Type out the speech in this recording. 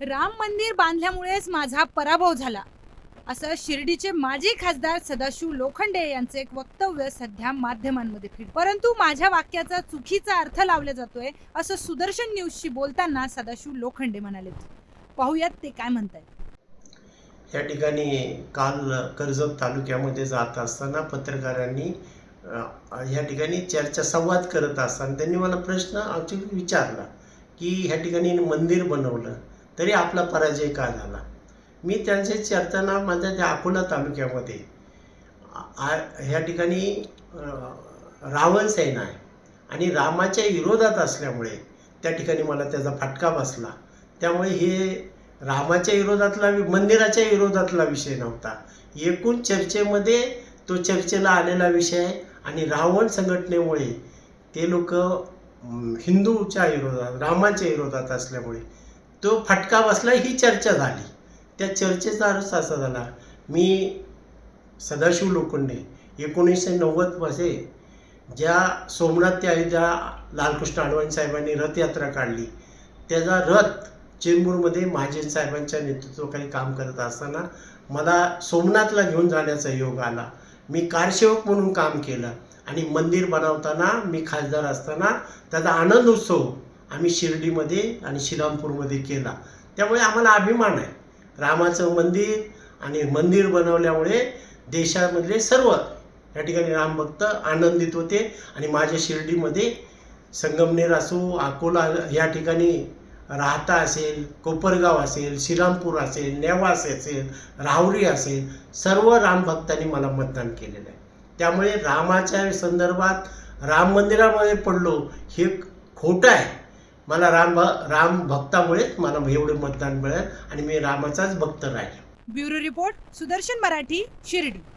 राम मंदिर बांधल्यामुळेच माझा पराभव झाला. असं शिर्डीचे माजी खासदार सदाशिव लोखंडे यांचं एक वक्तव्य सध्या माध्यमांमध्ये फिर परंतु माझ्या वाक्याचा चुकीचा अर्थ लावला जातोय असं सुदर्शन न्यूजशी बोलताना सदाशिव लोखंडे म्हणाले पाहूयात ते काय म्हणताय या ठिकाणी काल कर्जत तालुक्यामध्ये जात असताना पत्रकारांनी ह्या ठिकाणी चर्चा संवाद करत असताना त्यांनी मला प्रश्न आमच्या विचारला की ह्या ठिकाणी मंदिर बनवलं. तरी आपला पराजय का झाला? मी त्यांचे चर्चाना माझ्या त्या अकोला तालुक्यामध्ये आ- ह्या ठिकाणी रावण सेना आहे. आणि रामाच्या विरोधात असल्यामुळे त्या ठिकाणी मला त्याचा फटका बसला. त्यामुळे हे रामाच्या विरोधातला मंदिराच्या विरोधातला विषय नव्हता. एकूण चर्चेमध्ये तो चर्चेला आलेला विषय आहे आणि रावण संघटनेमुळे ते लोक हिंदूच्या विरोधात रामाच्या विरोधात असल्यामुळे तो फटका बसला ही चर्चा झाली. त्या चर्चेचा अर्थ असा झाला मी सदाशिव लोखंडे एकोणीसशे नव्वदमध्ये ज्या सोमनाथ ते अयोध्या लालकृष्ण अडवाणी साहेबांनी रथयात्रा काढली त्याचा रथ चेंबूरमध्ये महाजन साहेबांच्या नेतृत्वाखाली काम करत असताना मला सोमनाथला घेऊन जाण्याचा योग आला. मी कारसेवक म्हणून काम केलं आणि मंदिर बनवताना मी खासदार असताना त्याचा आनंद उत्सव आम्ही शिर्डीमध्ये आणि श्रीरामपूरमध्ये केला. त्यामुळे आम्हाला अभिमान आहे. रामाचं मंदिर आणि मंदिर बनवल्यामुळे देशामधले सर्व या ठिकाणी रामभक्त आनंदित होते आणि माझ्या शिर्डीमध्ये संगमनेर असो अकोला या ठिकाणी राहता असेल कोपरगाव असेल श्रीरामपूर असेल नेवास असेल राहुरी असेल सर्व रामभक्तांनी मला मतदान केलेलं आहे. त्यामुळे रामाच्या संदर्भात राम मंदिरामध्ये पडलो हे खोटं आहे. मला राम राम भक्तामुळेच मला एवढे मतदान मिळेल आणि मी रामाचाच भक्त राहील. Bureau report Sudarshan Marathi Shirdi.